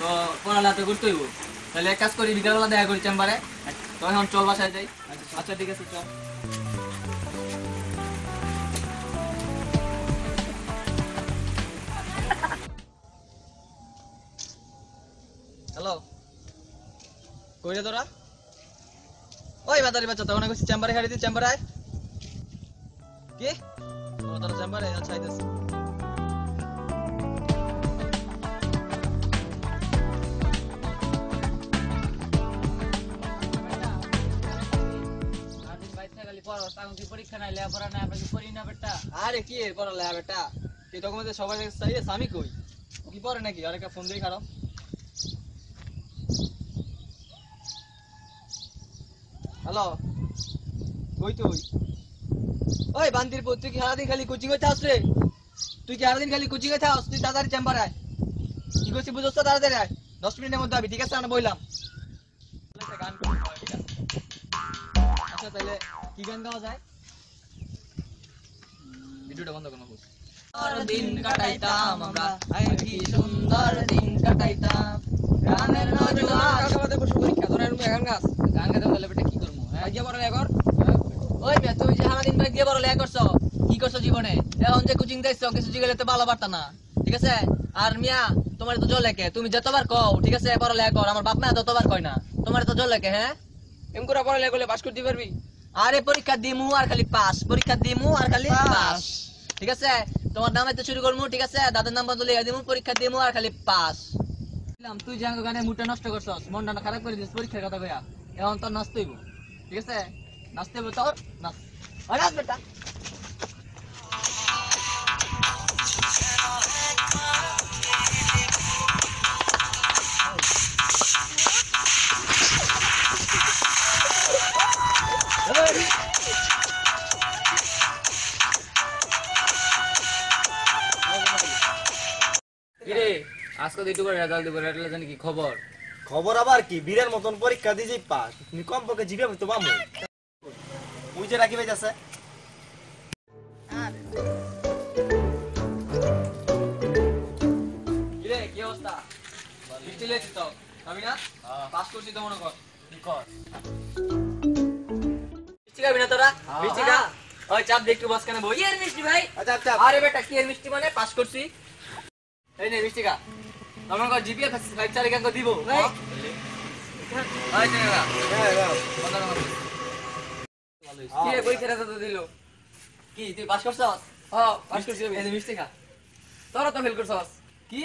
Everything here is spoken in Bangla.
তো পড়ালা তো করতেই হইব। তাহলে এক কাজ করি, বিকালবেলা দেখা করি চেম্বারে। তো এখন চল বাসায় যাই। আচ্ছা ঠিক আছে, চল। হ্যালো, কই রে তোরা? ওই বাদারি বাচ্চা, তখন কইছি চেম্বারে হারিয়ে দিই চেম্বারে আয়। কি? তোরা চেম্বারে? আচ্ছা আইতেছি। পড়া ল্যাব কি তখন সবাই চাইয়ে স্বামী কই? ও কি পড়ে নাকি? আরেকটা ফোন দিয়ে খারাপ হ্যালো? কই তুই? ওই কি সারাদিন খালি কোচিং এ থাকস রে? তুই কি সারাদিন খালি কোচিং এ থাকস? তুই তাড়াতাড়ি চেম্বার আয়। কি করছিস বুঝছ তাড়াতাড়ি আয়। দশ মিনিটের মধ্যে আবি, ঠিক আছে? আমরা বললাম। আচ্ছা তাহলে কি গান গাওয়া যায়? ভিডিওটা বন্ধ দিন কাটাইতাম আমরা আই কি সুন্দর দিন কাটাইতাম। গ্রামের নজওয়ান বসে পরীক্ষা গান গাছ গান গাতে বলে বেটা কি করব হ্যাঁ? গিয়ে বড় ওই মেয়ে তুই যে সারাদিন ভাই গিয়ে বড় করছ কি করছ জীবনে? এখন যে কোচিং দিচ্ছ কিছু জিগেলে তো ভালো পারতা না ঠিক আছে? আর মিয়া তোমার তো জল লেকে তুমি যতবার কও ঠিক আছে? বড় লেগ কর আমার বাপ মা ততবার কয় না তোমার তো জল লেকে হ্যাঁ? এম করে বড় লেগ করলে পাস করতে পারবি? আরে পরীক্ষা দিমু আর খালি পাস পরীক্ষা দিমু আর খালি পাস। ঠিক আছে? তোমার নামে তো শুরু করমু ঠিক আছে? দাদার নাম বদলে দিমু পরীক্ষা দিমু আর খালি পাস। তুই যে গানে মুডটা নষ্ট করছস মনটা খারাপ করে দিস পরীক্ষার কথা কইয়া। এখন তোর নাচতে হইব ঠিক আছে? নাচতে হইব তোর? নাচ। বেটা। আজকে দুটো করে রেজাল্ট দিব রেজাল্ট জানি কি খবর? খবর আবার কি? বীরের মতন পরীক্ষা দিয়ে যাই পাস তুমি কম পক্ষে জিবে তো বামু ওই যে রাখি যাচ্ছে কিরে কি অবস্থা? বৃষ্টি লেছি তো? আমি না? পাস করছি তো মনে কর। কি কর? মিষ্টি খাবি না তোরা? হ্যাঁ। খা। ওই চাপ দিয়ে বাস কেন বই। এর মিষ্টি ভাই। আচ্ছা আচ্ছা। আরে বেটা কি এর মিষ্টি মানে? পাস করছি। এই নে মিষ্টি খা। জিপিএ ফাইভ চার একাঙ্ক দিব। কি তুই পাস করছস হ্যাঁ পাস করছি মিষ্টি খা তোরা তো ফেল করছস কি